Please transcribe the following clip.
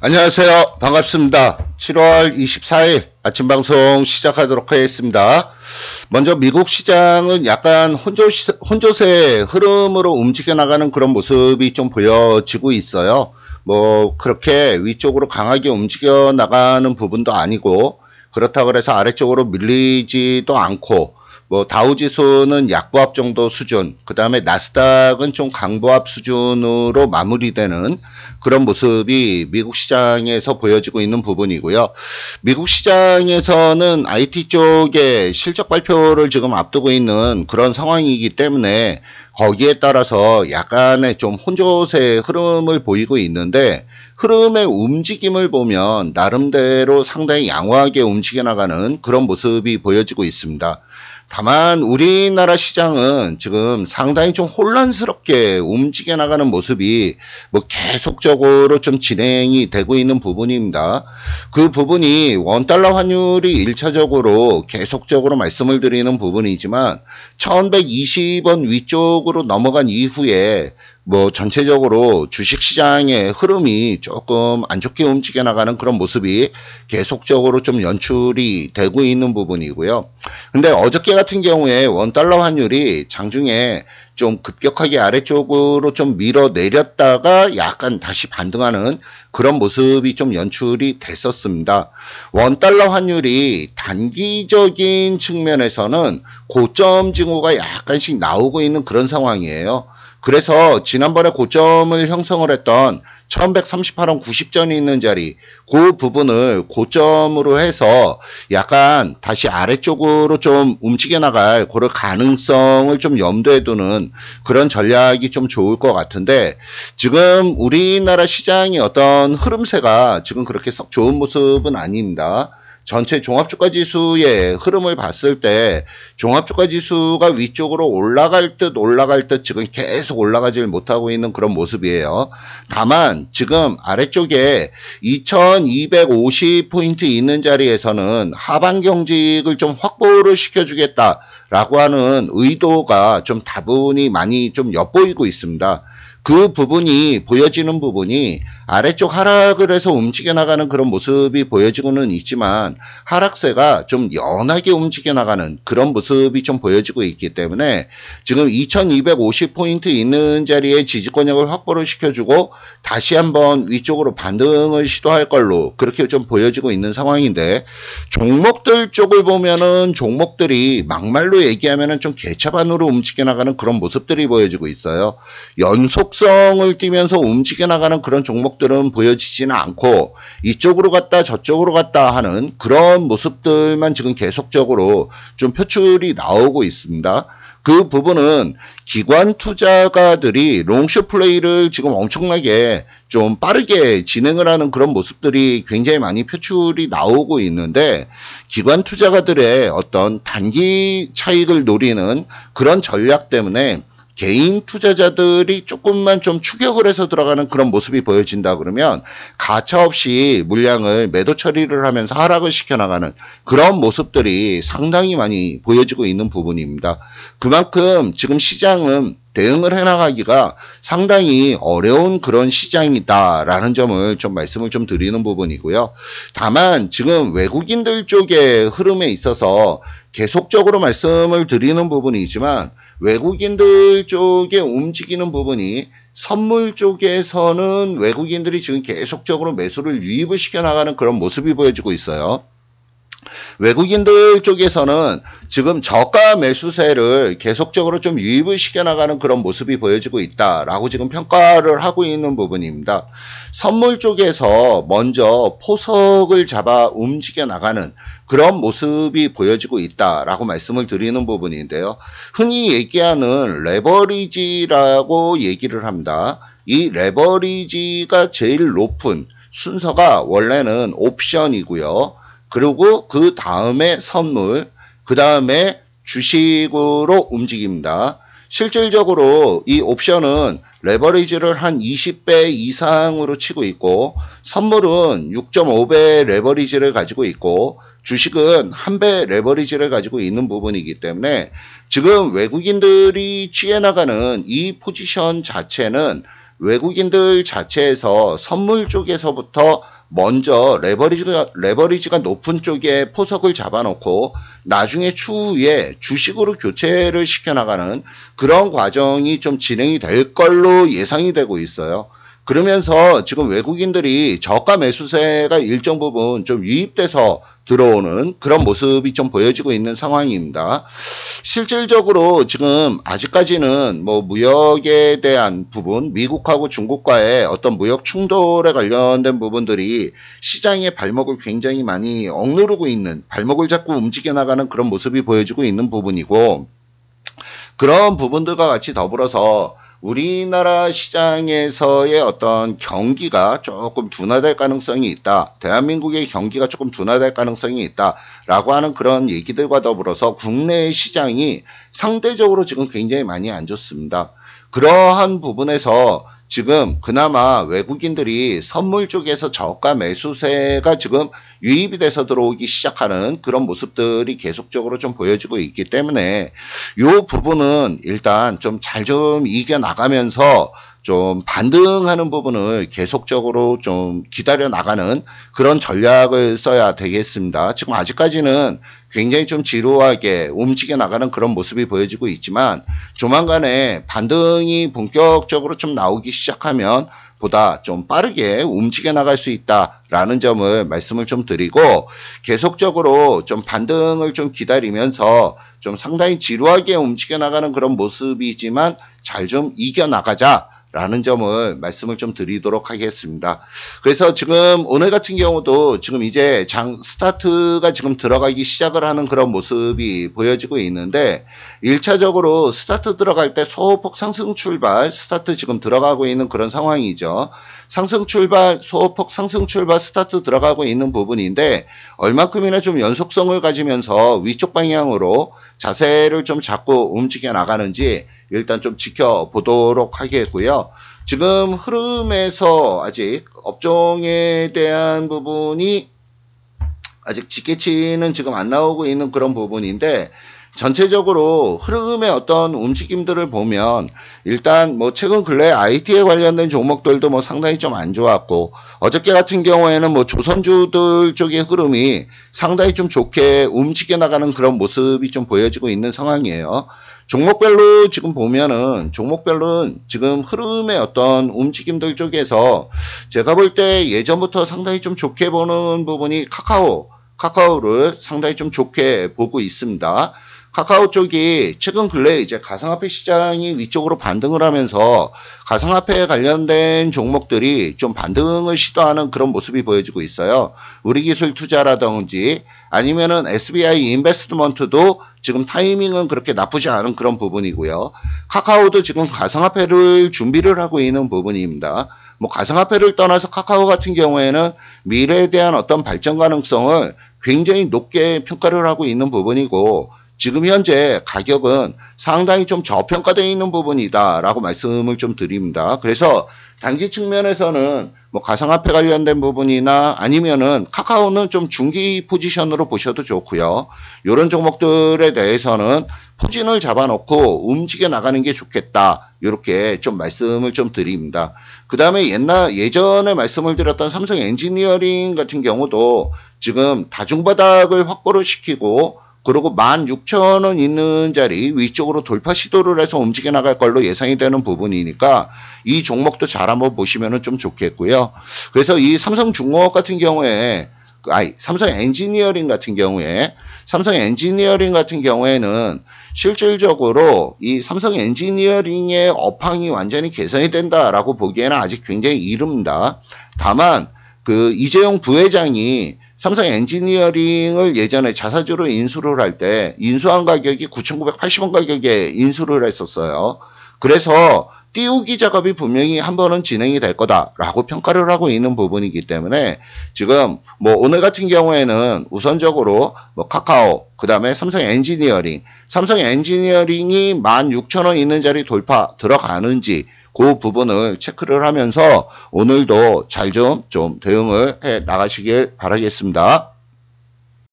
안녕하세요. 반갑습니다. 7월 24일 아침 방송 시작하도록 하겠습니다. 먼저 미국 시장은 약간 혼조, 혼조세 흐름으로 움직여 나가는 그런 모습이 좀 보여지고 있어요. 뭐 그렇게 위쪽으로 강하게 움직여 나가는 부분도 아니고 그렇다고 해서 아래쪽으로 밀리지도 않고 뭐 다우지수는 약보합 정도 수준, 그 다음에 나스닥은 좀 강보합 수준으로 마무리되는 그런 모습이 미국 시장에서 보여지고 있는 부분이고요. 미국 시장에서는 IT 쪽에 실적 발표를 지금 앞두고 있는 그런 상황이기 때문에 거기에 따라서 약간의 좀 혼조세 흐름을 보이고 있는데 흐름의 움직임을 보면 나름대로 상당히 양호하게 움직여 나가는 그런 모습이 보여지고 있습니다. 다만 우리나라 시장은 지금 상당히 좀 혼란스럽게 움직여 나가는 모습이 뭐 계속적으로 좀 진행이 되고 있는 부분입니다. 그 부분이 원달러 환율이 1차적으로 계속적으로 말씀을 드리는 부분이지만 1120원 위쪽으로 넘어간 이후에 뭐 전체적으로 주식 시장의 흐름이 조금 안 좋게 움직여 나가는 그런 모습이 계속적으로 좀 연출이 되고 있는 부분이고요. 근데 어저께 같은 경우에 원 달러 환율이 장중에 좀 급격하게 아래쪽으로 좀 밀어 내렸다가 약간 다시 반등하는 그런 모습이 좀 연출이 됐었습니다. 원 달러 환율이 단기적인 측면에서는 고점 징후가 약간씩 나오고 있는 그런 상황이에요. 그래서 지난번에 고점을 형성을 했던 1138원 90전이 있는 자리 그 부분을 고점으로 해서 약간 다시 아래쪽으로 좀 움직여 나갈 그런 가능성을 좀 염두에 두는 그런 전략이 좀 좋을 것 같은데 지금 우리나라 시장이 어떤 흐름세가 지금 그렇게 썩 좋은 모습은 아닙니다. 전체 종합주가 지수의 흐름을 봤을 때 종합주가 지수가 위쪽으로 올라갈 듯 올라갈 듯 지금 계속 올라가질 못하고 있는 그런 모습이에요. 다만 지금 아래쪽에 2250포인트 있는 자리에서는 하반 경직을 좀 확보를 시켜주겠다. 라고 하는 의도가 좀 다분히 많이 좀 엿보이고 있습니다. 그 부분이 보여지는 부분이 아래쪽 하락을 해서 움직여 나가는 그런 모습이 보여지고는 있지만 하락세가 좀 연하게 움직여 나가는 그런 모습이 좀 보여지고 있기 때문에 지금 2250포인트 있는 자리에 지지권역을 확보를 시켜주고 다시 한번 위쪽으로 반등을 시도할 걸로 그렇게 좀 보여지고 있는 상황인데 종목들 쪽을 보면은 종목들이 막말로 얘기하면은 좀 개차반으로 움직여 나가는 그런 모습들이 보여지고 있어요. 연속 성을 띠면서 움직여 나가는 그런 종목 모습들은 보여지지는 않고 이쪽으로 갔다 저쪽으로 갔다 하는 그런 모습들만 지금 계속적으로 좀 표출이 나오고 있습니다. 그 부분은 기관 투자가들이 롱쇼 플레이를 지금 엄청나게 좀 빠르게 진행을 하는 그런 모습들이 굉장히 많이 표출이 나오고 있는데 기관 투자가들의 어떤 단기 차익을 노리는 그런 전략 때문에 개인 투자자들이 조금만 좀 추격을 해서 들어가는 그런 모습이 보여진다 그러면 가차 없이 물량을 매도 처리를 하면서 하락을 시켜나가는 그런 모습들이 상당히 많이 보여지고 있는 부분입니다. 그만큼 지금 시장은 대응을 해나가기가 상당히 어려운 그런 시장이다라는 점을 좀 말씀을 좀 드리는 부분이고요. 다만 지금 외국인들 쪽의 흐름에 있어서 계속적으로 말씀을 드리는 부분이지만 외국인들 쪽에 움직이는 부분이 선물 쪽에서는 외국인들이 지금 계속적으로 매수를 유입을 시켜 나가는 그런 모습이 보여지고 있어요. 외국인들 쪽에서는 지금 저가 매수세를 계속적으로 좀 유입을 시켜나가는 그런 모습이 보여지고 있다라고 지금 평가를 하고 있는 부분입니다. 선물 쪽에서 먼저 포석을 잡아 움직여 나가는 그런 모습이 보여지고 있다라고 말씀을 드리는 부분인데요. 흔히 얘기하는 레버리지라고 얘기를 합니다. 이 레버리지가 제일 높은 순서가 원래는 옵션이고요. 그리고 그 다음에 선물, 그 다음에 주식으로 움직입니다. 실질적으로 이 옵션은 레버리지를 한 20배 이상으로 치고 있고 선물은 6.5배 레버리지를 가지고 있고 주식은 한 배 레버리지를 가지고 있는 부분이기 때문에 지금 외국인들이 취해 나가는 이 포지션 자체는 외국인들 자체에서 선물 쪽에서부터 먼저 레버리지가, 레버리지가 높은 쪽에 포석을 잡아놓고 나중에 추후에 주식으로 교체를 시켜나가는 그런 과정이 좀 진행이 될 걸로 예상이 되고 있어요. 그러면서 지금 외국인들이 저가 매수세가 일정 부분 좀 유입돼서 들어오는 그런 모습이 좀 보여지고 있는 상황입니다. 실질적으로 지금 아직까지는 뭐 무역에 대한 부분, 미국하고 중국과의 어떤 무역 충돌에 관련된 부분들이 시장의 발목을 굉장히 많이 억누르고 있는, 발목을 잡고 움직여 나가는 그런 모습이 보여지고 있는 부분이고, 그런 부분들과 같이 더불어서 우리나라 시장에서의 어떤 경기가 조금 둔화될 가능성이 있다. 대한민국의 경기가 조금 둔화될 가능성이 있다. 라고 하는 그런 얘기들과 더불어서 국내 시장이 상대적으로 지금 굉장히 많이 안 좋습니다. 그러한 부분에서 지금 그나마 외국인들이 선물 쪽에서 저가 매수세가 지금 유입이 돼서 들어오기 시작하는 그런 모습들이 계속적으로 좀 보여지고 있기 때문에 이 부분은 일단 좀 잘좀 좀 이겨 나가면서 좀 반등하는 부분을 계속적으로 좀 기다려 나가는 그런 전략을 써야 되겠습니다. 지금 아직까지는 굉장히 좀 지루하게 움직여 나가는 그런 모습이 보여지고 있지만 조만간에 반등이 본격적으로 좀 나오기 시작하면 보다 좀 빠르게 움직여 나갈 수 있다라는 점을 말씀을 좀 드리고 계속적으로 좀 반등을 좀 기다리면서 좀 상당히 지루하게 움직여 나가는 그런 모습이지만 잘 좀 이겨 나가자 라는 점을 말씀을 좀 드리도록 하겠습니다. 그래서 지금 오늘 같은 경우도 지금 이제 장 스타트가 지금 들어가기 시작을 하는 그런 모습이 보여지고 있는데 1차적으로 스타트 들어갈 때 소폭 상승 출발 스타트 지금 들어가고 있는 그런 상황이죠. 상승 출발 소폭 상승 출발 스타트 들어가고 있는 부분인데 얼마큼이나 좀 연속성을 가지면서 위쪽 방향으로 자세를 좀 잡고 움직여 나가는지 일단 좀 지켜보도록 하겠고요. 지금 흐름에서 아직 업종에 대한 부분이 아직 직계치는 지금 안 나오고 있는 그런 부분인데 전체적으로 흐름의 어떤 움직임들을 보면 일단 뭐 최근 근래 IT에 관련된 종목들도 뭐 상당히 좀 안 좋았고 어저께 같은 경우에는 뭐 조선주들 쪽의 흐름이 상당히 좀 좋게 움직여 나가는 그런 모습이 좀 보여지고 있는 상황이에요. 종목별로 지금 보면은 종목별로는 지금 흐름의 어떤 움직임들 쪽에서 제가 볼 때 예전부터 상당히 좀 좋게 보는 부분이 카카오, 카카오를 상당히 좀 좋게 보고 있습니다. 카카오 쪽이 최근 근래 이제 가상화폐 시장이 위쪽으로 반등을 하면서 가상화폐에 관련된 종목들이 좀 반등을 시도하는 그런 모습이 보여지고 있어요. 우리 기술 투자라든지 아니면은 SBI 인베스트먼트도 지금 타이밍은 그렇게 나쁘지 않은 그런 부분이고요. 카카오도 지금 가상화폐를 준비를 하고 있는 부분입니다. 뭐 가상화폐를 떠나서 카카오 같은 경우에는 미래에 대한 어떤 발전 가능성을 굉장히 높게 평가를 하고 있는 부분이고 지금 현재 가격은 상당히 좀 저평가되어 있는 부분이다라고 말씀을 좀 드립니다. 그래서 단기 측면에서는 뭐 가상화폐 관련된 부분이나 아니면은 카카오는 좀 중기 포지션으로 보셔도 좋고요. 이런 종목들에 대해서는 포진을 잡아놓고 움직여 나가는 게 좋겠다. 이렇게 좀 말씀을 좀 드립니다. 그 다음에 옛날 예전에 말씀을 드렸던 삼성 엔지니어링 같은 경우도 지금 다중바닥을 확보를 시키고 그리고 16,000원 있는 자리 위쪽으로 돌파 시도를 해서 움직여 나갈 걸로 예상이 되는 부분이니까 이 종목도 잘 한번 보시면 좀 좋겠고요. 그래서 이 삼성중공업 같은 경우에 아니 삼성 엔지니어링 같은 경우에 삼성 엔지니어링 같은 경우에는 실질적으로 이 삼성 엔지니어링의 업황이 완전히 개선이 된다라고 보기에는 아직 굉장히 이릅니다. 다만 그 이재용 부회장이 삼성 엔지니어링을 예전에 자사주로 인수를 할 때 인수한 가격이 9,980원 가격에 인수를 했었어요. 그래서 띄우기 작업이 분명히 한 번은 진행이 될 거다라고 평가를 하고 있는 부분이기 때문에 지금 뭐 오늘 같은 경우에는 우선적으로 뭐 카카오 그 다음에 삼성 엔지니어링 삼성 엔지니어링이 16,000원 있는 자리 돌파 들어가는지 그 부분을 체크를 하면서 오늘도 잘 좀좀 대응을 해 나가시길 바라겠습니다.